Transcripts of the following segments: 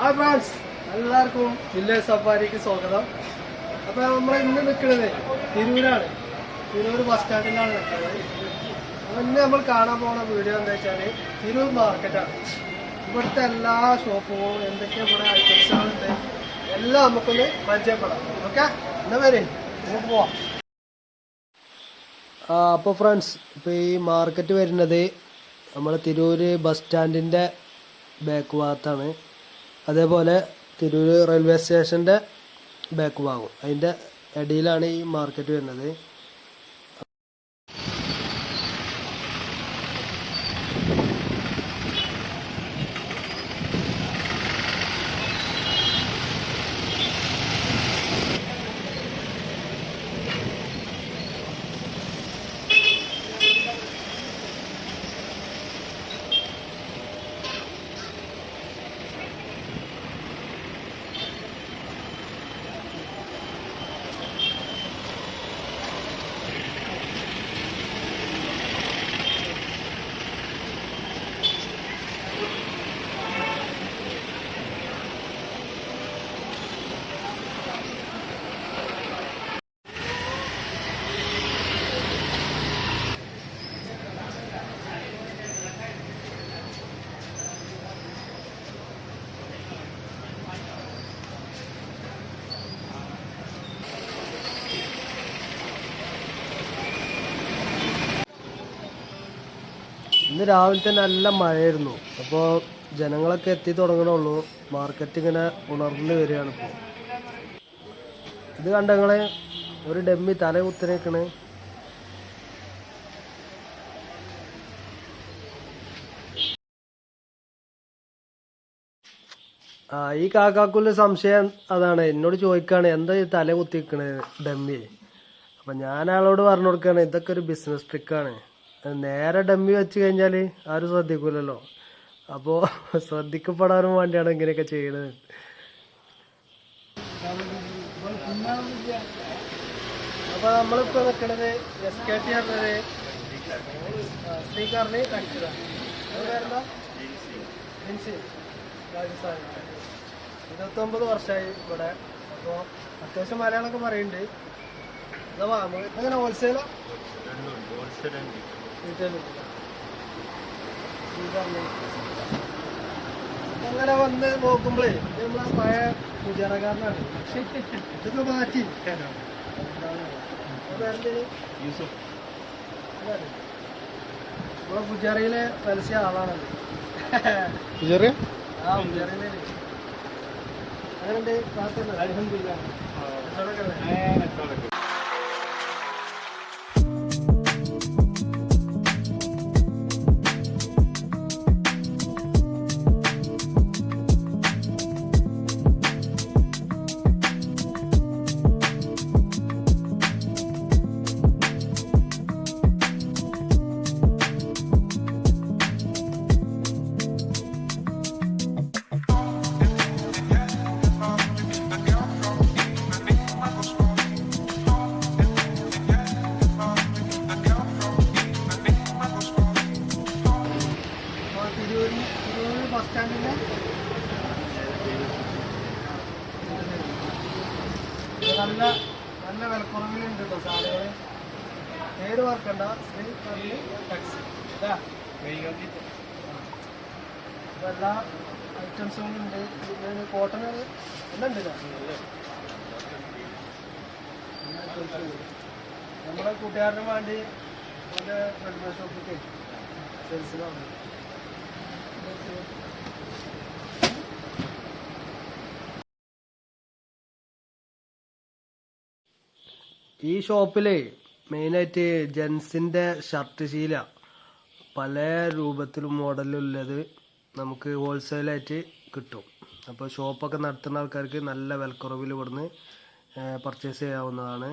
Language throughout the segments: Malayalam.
ഹായ് ഫ്രണ്ട്സ് എല്ലാവർക്കും വില്ലേജ് സഫാരിക്ക് സ്വാഗതം. അപ്പോൾ നമ്മൾ ഇന്ന് നിൽക്കുന്നത് തിരൂരാണ്. തിരൂർ ബസ് സ്റ്റാൻഡിലാണ് നിൽക്കുന്നത് ഇന്ന് നമ്മൾ കാണാൻ പോകുന്ന വീഡിയോ എന്താ വെച്ചാൽ തിരൂർ മാർക്കറ്റാണ് ഇവിടുത്തെ എല്ലാ ഷോപ്പുകളും എന്തൊക്കെ ഇവിടെ ഐറ്റംസുകളുണ്ട് എല്ലാം നമുക്കൊന്ന് പരിചയപ്പെടാം. ഓക്കെ എന്നാ വരെ? നമുക്ക് പോവാം. അപ്പോൾ ഫ്രണ്ട്സ് ഇപ്പോൾ ഈ മാർക്കറ്റ് വരുന്നത് നമ്മൾ തിരൂർ ബസ് സ്റ്റാൻഡിന്റെ ബാക്ക് ഭാഗത്താണ്. അതേപോലെ തിരൂർ റെയിൽവേ സ്റ്റേഷന്റെ ബാക്ക് ഭാഗം. അതിന്റെ ഇടയിലാണ് ഈ മാർക്കറ്റ് വരുന്നത്. ഇന്ന് രാവിലെ തന്നെ നല്ല മഴയായിരുന്നു. അപ്പോൾ ജനങ്ങളൊക്കെ എത്തി തുടങ്ങണുള്ളൂ. മാർക്കറ്റ് ഇങ്ങനെ ഉണർന്നു വരികയാണ് ഇപ്പോൾ ഇത് കണ്ടങ്ങളെ ഒരു ഡമ്മി തല കുത്തിനേക്കണ് ആ ഈ കാക്കാക്കുള്ള സംശയം അതാണ്. എന്നോട് ചോദിക്കാണ് എന്താ ഈ തല കുത്തിക്കണേ ഡമ്മി? അപ്പൊ ഞാൻ ആളോട് പറഞ്ഞു കൊടുക്കുകയാണ് ഇതൊക്കെ ഒരു ബിസിനസ് ട്രിക്കാണ് നേരെ ഡമ്മി വെച്ച് കഴിഞ്ഞാൽ ആരും ശ്രദ്ധിക്കൂലല്ലോ. അപ്പോൾ ശ്രദ്ധിക്കപ്പെടാനും വേണ്ടിയാണ് ഇങ്ങനെയൊക്കെ ചെയ്യണത്. അപ്പൊ നമ്മളിപ്പോ നിൽക്കണത് എസ് കെ ടി പറഞ്ഞത് സ്പീക്കറിന് രാജസ്ഥാൻ ഇരുപത്തൊമ്പത് വർഷമായി ഇവിടെ. അപ്പോൾ അത്യാവശ്യം മലയാളമൊക്കെ പറയുന്നുണ്ട്. ഇതാ വാങ്ങും അങ്ങനെ ഹോൾസെയിലോ അങ്ങനെ വന്ന് നോക്കുമ്പോഴേ ഇത് നമ്മളെ പഴയ പൂജാരക്കാരനാണ് ഇതൊക്കെ മാറ്റി പേരെന്തേന് നമ്മളെ പൂജാരയിലെ പരസ്യ ആളാണത് ആ പൂജാരയിലെ അങ്ങനെ പ്രാർത്ഥന അലഹമില്ല പേര് ഓർക്കണ്ട ശ്രീ കർണി ടാക്സി ഇതാ. അപ്പോൾ എല്ലാ ഐറ്റംസും ഉണ്ട്. പിന്നെ കോട്ടൺ എല്ലാം ഉണ്ട്. നമ്മുടെ കൂട്ടുകാരന് വേണ്ടി നമ്മുടെ റെഡിമേഡ് ഷോപ്പിലേക്ക് സെയിൽസിലാണ് ഈ ഷോപ്പിൽ മെയിനായിട്ട് ജെൻസിന്റെ ഷർട്ട് ശീല. പല രൂപത്തിലും മോഡലും ഉള്ളത് നമുക്ക് ഹോൾസെയിലായിട്ട് കിട്ടും. അപ്പോൾ ഷോപ്പൊക്കെ നടത്തുന്ന ആൾക്കാർക്ക് നല്ല വിലക്കുറവിൽ ഇവിടുന്ന് പർച്ചേസ് ചെയ്യാവുന്നതാണ്.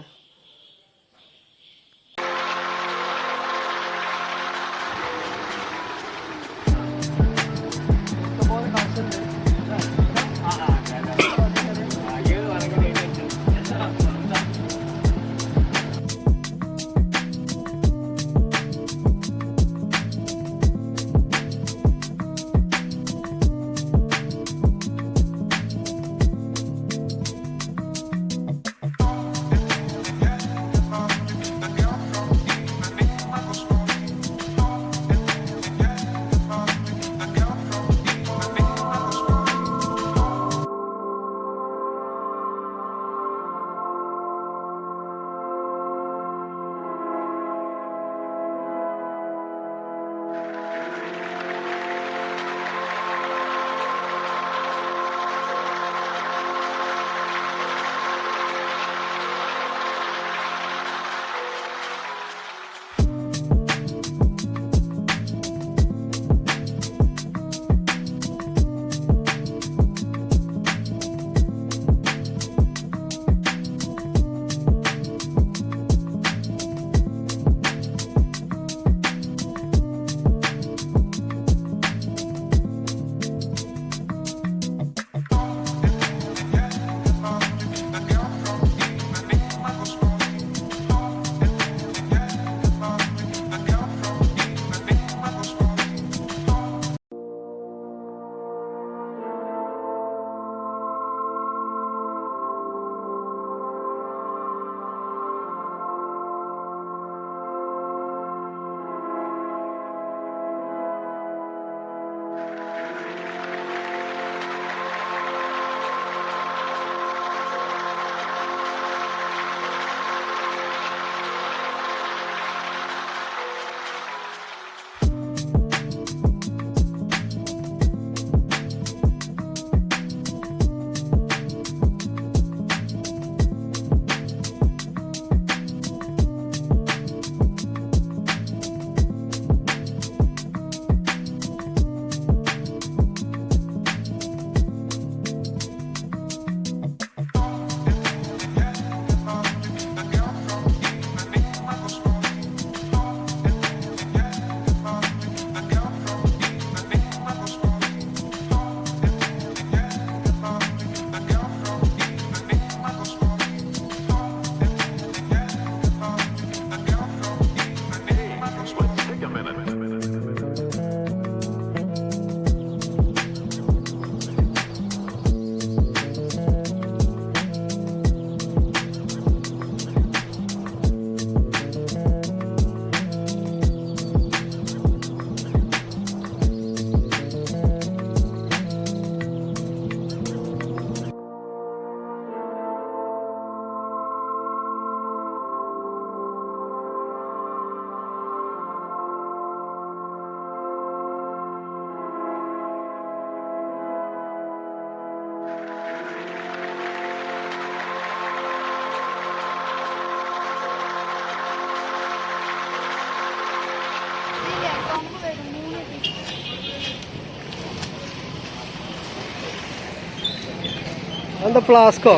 എന്താ ഫ്ലാസ്കോ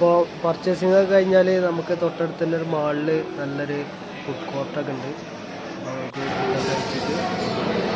അപ്പോൾ പർച്ചേസിംഗ് ഒക്കെ കഴിഞ്ഞാൽ നമുക്ക് തൊട്ടടുത്ത് തന്നെ ഒരു മാളിൽ നല്ലൊരു ഫുഡ് കോർട്ടൊക്കെ ഉണ്ട്. അപ്പോൾ ഫുഡൊക്കെ കഴിച്ചിട്ട്